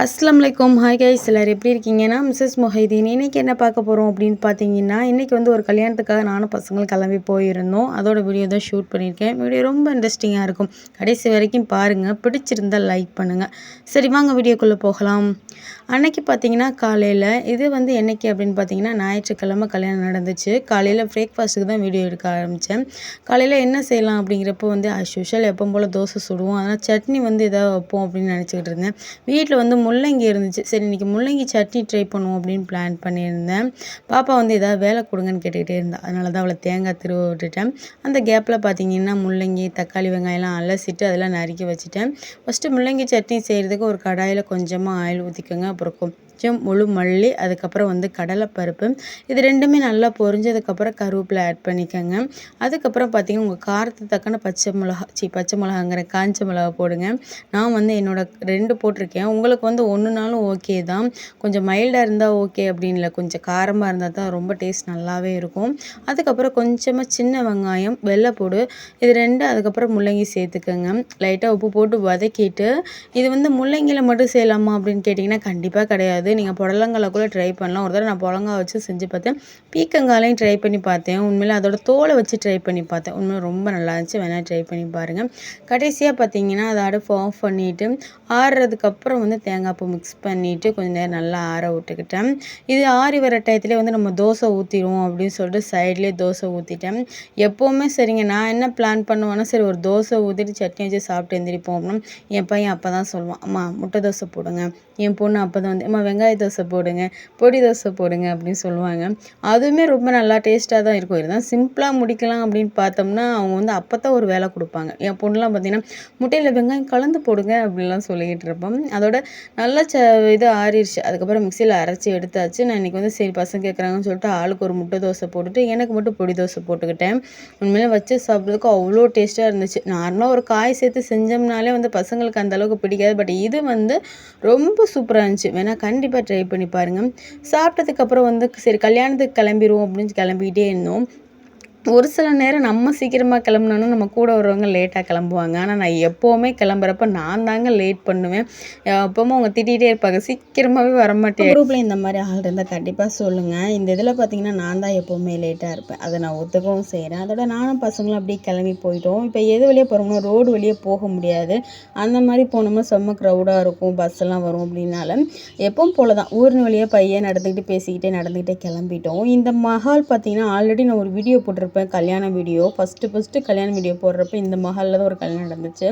அஸ்லாம் வலைக்கம் hi guys சிலர் எப்படி இருக்கீங்கன்னா மிஸ்ஸஸ் மொஹைதீன். இன்றைக்கி என்ன பார்க்க போகிறோம் அப்படின்னு பார்த்தீங்கன்னா இன்றைக்கி வந்து ஒரு கல்யாணத்துக்காக நானும் பசங்கள் கிளம்பி போயிருந்தோம். அதோட வீடியோ தான் ஷூட் பண்ணியிருக்கேன். வீடியோ ரொம்ப இன்ட்ரெஸ்டிங்காக இருக்கும். கடைசி வரைக்கும் பாருங்கள் பிடிச்சிருந்தால் லைக் பண்ணுங்கள் சரி வாங்க வீடியோக்குள்ளே போகலாம். அன்னைக்கு பார்த்தீங்கன்னா காலையில் இது வந்து என்னைக்கு அப்படின்னு பார்த்தீங்கன்னா ஞாயிற்றுக்கிழமை கல்யாணம் நடந்துச்சு. காலையில் பிரேக்ஃபாஸ்ட்டுக்கு தான் வீடியோ எடுக்க ஆரம்பித்தேன் காலையில் என்ன செய்யலாம் அப்படிங்கிறப்போ வந்து ஆஸ் யூஷுவல் எப்போ போல் தோசை சுடுவோம். அதனால் சட்னி வந்து எதாவது வைப்போம் அப்படின்னு நினச்சிக்கிட்டு இருந்தேன். வீட்டில் வந்து முள்ளங்கி இருந்துச்சு. சரி இன்றைக்கி முள்ளங்கி சட்னி ட்ரை பண்ணுவோம் அப்படின்னு பிளான் பண்ணியிருந்தேன். பாப்பா வந்து ஏதாவது வேலை கொடுங்கன்னு கேட்டுக்கிட்டே இருந்தா. அதனால தான் அவளை தேங்காய் திருவ விட்டுட்டேன். அந்த கேப்பில் பார்த்தீங்கன்னா முள்ளங்கி தக்காளி வெங்காயம்லாம் அலசிட்டு அதெல்லாம் நறுக்கி வச்சுட்டேன். ஃபஸ்ட்டு முள்ளங்கி சட்னி செய்கிறதுக்கு ஒரு கடாயில் கொஞ்சமாக ஆயில் ஊற்றிக்கோங்க அப்புறம் கொஞ்சம் முழு மல்லி அதுக்கப்புறம் வந்து கடலைப்பருப்பு. இது ரெண்டுமே நல்லா பொரிஞ்சதுக்கப்புறம் கருவேப்பிலை ஆட் பண்ணிக்கோங்க. அதுக்கப்புறம் பார்த்திங்கன்னா உங்கள் காரத்துக்கு தக்கன பச்சை மிளகா சி பச்சை மிளகாங்கிற காஞ்ச மிளகா போடுங்க. நான் வந்து என்னோடய ரெண்டு போட்டிருக்கேன். உங்களுக்கு வந்து ஒன்றுனாலும் ஓகே தான். கொஞ்சம் மைல்டாக இருந்தால் ஓகே அப்படின்னு இல்லை கொஞ்சம் காரமாக இருந்தால் தான் ரொம்ப டேஸ்ட் நல்லாவே இருக்கும். அதுக்கப்புறம் கொஞ்சமாக சின்ன வெங்காயம் வெள்ளைப்பூடு இது ரெண்டு அதுக்கப்புறம் முள்ளங்கி சேர்த்துக்கோங்க. லைட்டாக உப்பு போட்டு வதக்கிட்டு இது வந்து முள்ளங்கியில் மட்டும் செய்யலாமா அப்படின்னு கேட்டிங்கன்னா கண்டிப்பாக கிடையாது. நீங்கள் புடலங்கால கூட ட்ரை பண்ணலாம். ஒரு தடவை நான் புடலங்கா வச்சு செஞ்சு பார்த்தேன். பீக்கங்காலையும் ட்ரை பண்ணி பார்த்தேன். உண்மையில் அதோட தோலை வச்சு ட்ரை பண்ணி பார்த்தேன். உண்மையில் ரொம்ப நல்லா இருந்துச்சு. வேணால் ட்ரை பண்ணி பாருங்கள் கடைசியாக பார்த்தீங்கன்னா அதை அடுப்பு ஆஃப் பண்ணிவிட்டு ஆறுறதுக்கப்புறம் வந்து தேங்காய் பூ மிக்ஸ் பண்ணிவிட்டு கொஞ்சம் நேரம் நல்லா ஆற விட்டுக்கிட்டேன். இது ஆறி வர டயத்துலேயே வந்து நம்ம தோசை ஊற்றிடுவோம் அப்படின்னு சொல்லிட்டு சைட்லேயே தோசை ஊற்றிட்டேன் எப்போவுமே சரிங்க நான் என்ன பிளான் பண்ணுவேன்னா சரி ஒரு தோசை ஊற்றிட்டு சட்னி வச்சு சாப்பிட்டு எந்திரிப்போம் அப்படின்னு என் பையன் அப்போ தான் சொல்லுவான். அம்மா முட்டை தோசை போடுங்க. என் பொண்ணு அப்போ தான் வந்து அம்மா வெங்காய தோசை போடுங்க பொடி தோசை போடுங்க அப்படின்னு சொல்லுவாங்க. அதுவுமே ரொம்ப நல்லா டேஸ்ட்டாக தான் இருக்கும். இதுதான் சிம்பிளாக முடிக்கலாம் அப்படின்னு பார்த்தோம்னா அவங்க வந்து அப்போ தான் ஒரு வேலை கொடுப்பாங்க. என் பொண்ணுலாம் பார்த்தீங்கன்னா முட்டையில் வெங்காயம் கலந்து போடுங்க அப்படின்லாம் சொல்லிக்கிட்டு இருப்போம். அதோட நல்லா ச இது ஆறிடுச்சு. அதுக்கப்புறம் மிக்சியில் அரைச்சி எடுத்தாச்சு. நான் இன்றைக்கி வந்து சரி பசங்க கேட்குறாங்கன்னு சொல்லிட்டு ஆளுக்கு ஒரு முட்டை தோசை போட்டுட்டு எனக்கு மட்டும் பொடி தோசை போட்டுக்கிட்டேன். உண்மையிலே வச்சு சாப்பிட்றதுக்கு அவ்வளோ டேஸ்ட்டாக இருந்துச்சு. நார்மலாக ஒரு காய் சேர்த்து செஞ்சோம்னாலே வந்து பசங்களுக்கு அந்த அளவுக்கு பிடிக்காது. பட் இது வந்து ரொம்ப சூப்பராக இருந்துச்சு. வேணால் கண்டிப்பாக ட்ரை பண்ணி பாருங்கள் சாப்பிட்டதுக்கப்புறம் வந்து சரி கல்யாணத்துக்கு கிளம்பிடுவோம் அப்படின்னு கிளம்பிக்கிட்டே இருந்தோம். ஒரு சில நேரம் நம்ம சீக்கிரமாக கிளம்புனாலும் நம்ம கூட வரவங்க லேட்டாக கிளம்புவாங்க. ஆனால் நான் எப்போவுமே கிளம்புறப்ப நான் தாங்க லேட் பண்ணுவேன். எப்போவுமே அவங்க திட்டிகிட்டே இருப்பாங்க. சீக்கிரமாகவே வரமாட்டேன் குரூப்பில் இந்த மாதிரி ஆள் இருந்தால் கண்டிப்பாக சொல்லுங்கள் இந்த இதில் பார்த்தீங்கன்னா நான் தான் எப்போவுமே லேட்டாக இருப்பேன். அதை நான் ஒத்துக்கவும் செய்கிறேன் அதோட நானும் பசங்களும் அப்படியே கிளம்பி போயிட்டோம். இப்போ எது வழியாக போகிறோம்னா ரோடு வழியே போக முடியாது. அந்த மாதிரி போனோம்னா செம்ம க்ரௌடாக இருக்கும். பஸ்ஸெல்லாம் வரும் அப்படின்னால எப்பவும் போல தான் ஊர்னு வழியாக பையன் நடந்துக்கிட்டு பேசிக்கிட்டே நடந்துக்கிட்டே கிளம்பிட்டோம். இந்த மஹால் பார்த்தீங்கன்னா ஆல்ரெடி நான் ஒரு வீடியோ போட்டிருப்பேன். கல்யாண வீடியோ ஃபஸ்ட்டு ஃபஸ்ட்டு கல்யாண வீடியோ போடுறப்ப இந்த மஹாலில் தான் ஒரு கல்யாணம் நடந்துச்சு.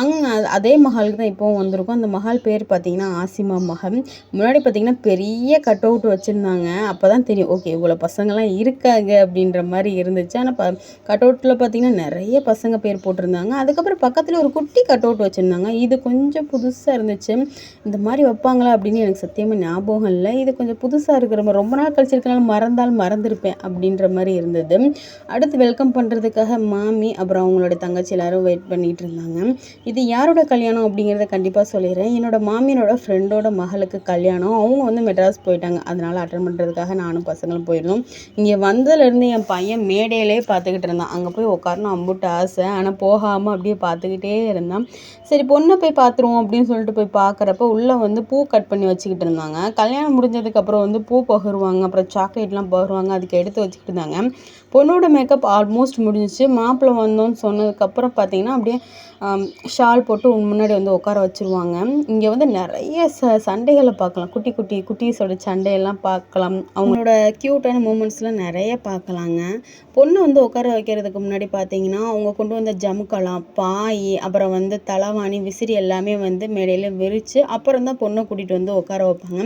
அங்கே அதே மஹாலுக்கு தான் இப்போவும் வந்திருக்கோம். அந்த மஹால் பேர் பார்த்திங்கன்னா ஆசிமா மஹல். முன்னாடி பார்த்தீங்கன்னா பெரிய கட் அவுட் வச்சுருந்தாங்க. அப்போ தான் தெரியும் ஓகே இவ்வளோ பசங்கள்லாம் இருக்காங்க அப்படின்ற மாதிரி இருந்துச்சு. ஆனால் ப கட் அவுட்டில் பார்த்தீங்கன்னா நிறைய பசங்க பேர் போட்டிருந்தாங்க. அதுக்கப்புறம் பக்கத்தில் ஒரு குட்டி கட் அவுட் வச்சுருந்தாங்க. இது கொஞ்சம் புதுசாக இருந்துச்சு. இந்த மாதிரி வைப்பாங்களா அப்படின்னு எனக்கு சத்தியமாக ஞாபகம் இல்லை. இது கொஞ்சம் புதுசாக இருக்கிற மாதிரி ரொம்ப நாள் கழிச்சிருக்கனால மறந்தால் மறந்துருப்பேன் அப்படின்ற மாதிரி இருந்தது. அடுத்து வெல்கம் பண்ணுறதுக்காக மாமி அப்புறம் அவங்களோட தங்கச்சி எல்லாரும் வெயிட் பண்ணிகிட்டு இருந்தாங்க. இது யாரோட கல்யாணம் அப்படிங்கிறத கண்டிப்பாக சொல்லிடுறேன். என்னோட மாமியனோட ஃப்ரெண்டோட மகளுக்கு கல்யாணம். அவங்க வந்து மெட்ராஸ் போயிட்டாங்க. அதனால் அட்டன் பண்ணுறதுக்காக நானும் பசங்களும் போயிருந்தோம். இங்கே வந்ததுலேருந்து என் பையன் மேடையிலே பார்த்துக்கிட்டு இருந்தான். அங்கே போய் உட்காரணும் அம்புட்டு ஆசை. ஆனால் போகாமல் அப்படியே பார்த்துக்கிட்டே இருந்தான். சரி பொண்ணை போய் பார்த்துருவோம் அப்படின்னு சொல்லிட்டு போய் பார்க்குறப்ப உள்ளே வந்து பூ கட் பண்ணி வச்சுக்கிட்டு இருந்தாங்க. கல்யாணம் முடிஞ்சதுக்கப்புறம் வந்து பூ பகிருவாங்க. அப்புறம் சாக்லேட்லாம் பகிருவாங்க. அதுக்கு எடுத்து வச்சுக்கிட்டு இருந்தாங்க. பொண்ணு பொண்ணோட மேக்கப் ஆல்மோஸ்ட் முடிஞ்சிச்சு. மாப்பிள்ளை வந்தோன்னு சொன்னதுக்கப்புறம் பார்த்தீங்கன்னா அப்படியே ஷால் போட்டு முன்னாடி வந்து உட்கார வச்சுருவாங்க. இங்கே வந்து நிறைய ச சண்டைகளை பார்க்கலாம். குட்டி குட்டி குட்டீஸோட சண்டையெல்லாம் பார்க்கலாம். அவங்களோட க்யூட்டான மூமெண்ட்ஸ்லாம் நிறைய பார்க்கலாங்க. பொண்ணு வந்து உட்கார வைக்கிறதுக்கு முன்னாடி பார்த்தீங்கன்னா அவங்க கொண்டு வந்த ஜமுக்கலாம் பாய் அப்புறம் வந்து தலவாணி விசிறி எல்லாமே வந்து மேடையில் விரித்து அப்புறம் தான் பொண்ணை கூட்டிகிட்டு வந்து உட்கார வைப்பாங்க.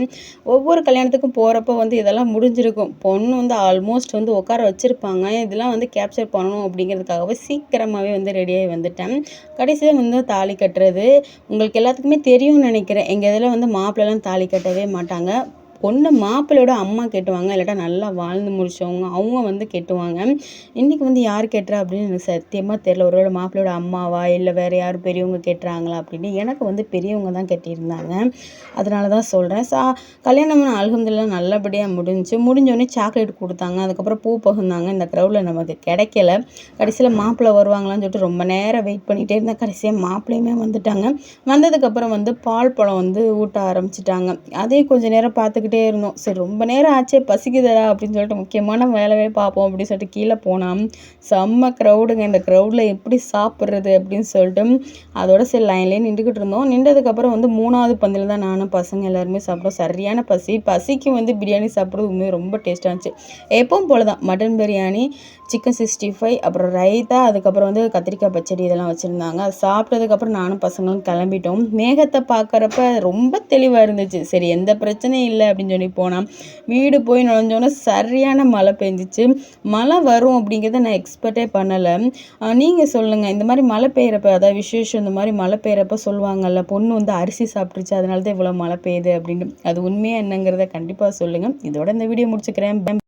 ஒவ்வொரு கல்யாணத்துக்கும் போகிறப்ப வந்து இதெல்லாம் முடிஞ்சிருக்கும். பொண்ணு வந்து ஆல்மோஸ்ட் வந்து உட்கார வச்சுருப்பாங்க. இதெல்லாம் வந்து கேப்சர் பண்ணணும் அப்படிங்கிறதுக்காகவே சீக்கிரமாகவே வந்து ரெடியாகி வந்துட்டேன். கடைசியாக வந்து தாலி கட்டுறது உங்களுக்கு எல்லாத்துக்குமே தெரியும்னு நினைக்கிறேன். எங்கள் இதில் வந்து மாப்பிள்ளலாம் தாலி கட்டவே மாட்டாங்க. பொண்ணை மாப்பிள்ளையோட அம்மா கெட்டுவாங்க இல்லாட்டா நல்லா வாழ்ந்து முடிச்சவங்க அவங்க வந்து கெட்டுவாங்க. இன்றைக்கி வந்து யார் கெட்டுறா அப்படின்னு எனக்கு சத்தியமாக தெரில ஒருவேளை மாப்பிள்ளையோட அம்மாவா இல்லை வேறு யாரும் பெரியவங்க கெட்டுறாங்களா அப்படின்னு எனக்கு வந்து பெரியவங்க தான் கட்டியிருந்தாங்க அதனால தான் சொல்கிறேன் சா கல்யாணம் அல்ஹம்துலில்லாஹ் நல்லபடியாக முடிஞ்சுச்சு முடிஞ்சோடனே சாக்லேட் கொடுத்தாங்க. அதுக்கப்புறம் பூ பகுந்தாங்க. இந்த க்ரௌடில் நமக்கு கிடைக்கல. கடைசியில் மாப்பிள்ளை வருவாங்களான்னு சொல்லிட்டு ரொம்ப நேரம் வெயிட் பண்ணிகிட்டே இருந்தேன். கடைசியாக மாப்பிள்ளையுமே வந்துட்டாங்க. வந்ததுக்கப்புறம் வந்து பால் பழம் வந்து ஊட்ட ஆரம்பிச்சிட்டாங்க. அதே கொஞ்ச நேரம் பார்த்துக்கிட்டு இருந்தோம். சரி ரொம்ப நேரம் ஆச்சே பசிக்குதடா அப்படின்னு சொல்லிட்டு முக்கியமான வேலையே பார்ப்போம் அப்படின்னு சொல்லிட்டு கீழே போனால் செம்ம க்ரௌடுங்க இந்த க்ரௌடில் எப்படி சாப்பிட்றது அப்படின்னு சொல்லிட்டு அதோட சரி லைன்லேயே நின்றுக்கிட்டு இருந்தோம். நின்றதுக்கப்புறம் வந்து மூணாவது பந்தில் தான் நானும் பசங்க எல்லாருமே சாப்பிட்டோம். சரியான பசி. பசிக்கு வந்து பிரியாணி சாப்பிட்றது உண்மையாக ரொம்ப டேஸ்ட்டாக இருந்துச்சு. எப்பவும் போல தான் mutton biryani chicken sixty five அப்புறம் ரைத்தா அதுக்கப்புறம் வந்து கத்திரிக்காய் பச்சடி இதெல்லாம் வச்சுருந்தாங்க. அது சாப்பிட்டதுக்கப்புறம் நானும் பசங்களும் கிளம்பிட்டோம். மேகத்தை பார்க்குறப்ப ரொம்ப தெளிவாக இருந்துச்சு. சரி எந்த பிரச்சனையும் இல்லை அப்படின்னு சொல்லி போனால் வீடு போய் நுழைஞ்சோன்னே சரியான மழை பெஞ்சிச்சு. மழை வரும் அப்படிங்கிறத நான் எக்ஸ்பெக்டே பண்ணலை. நீங்கள் சொல்லுங்கள் இந்த மாதிரி மழை பெய்கிறப்ப அதாவது விசேஷம் இந்த மாதிரி மழை பெய்கிறப்ப சொல்லுவாங்கல்ல பொண்ணு வந்து அரிசி சாப்பிட்ருச்சு அதனால தான் இவ்வளோ மழை பெய்யுது அப்படின்னு. அது உண்மையாக என்னங்கிறத கண்டிப்பாக சொல்லுங்கள் இதோட இந்த வீடியோ முடிச்சுக்கிறேன்.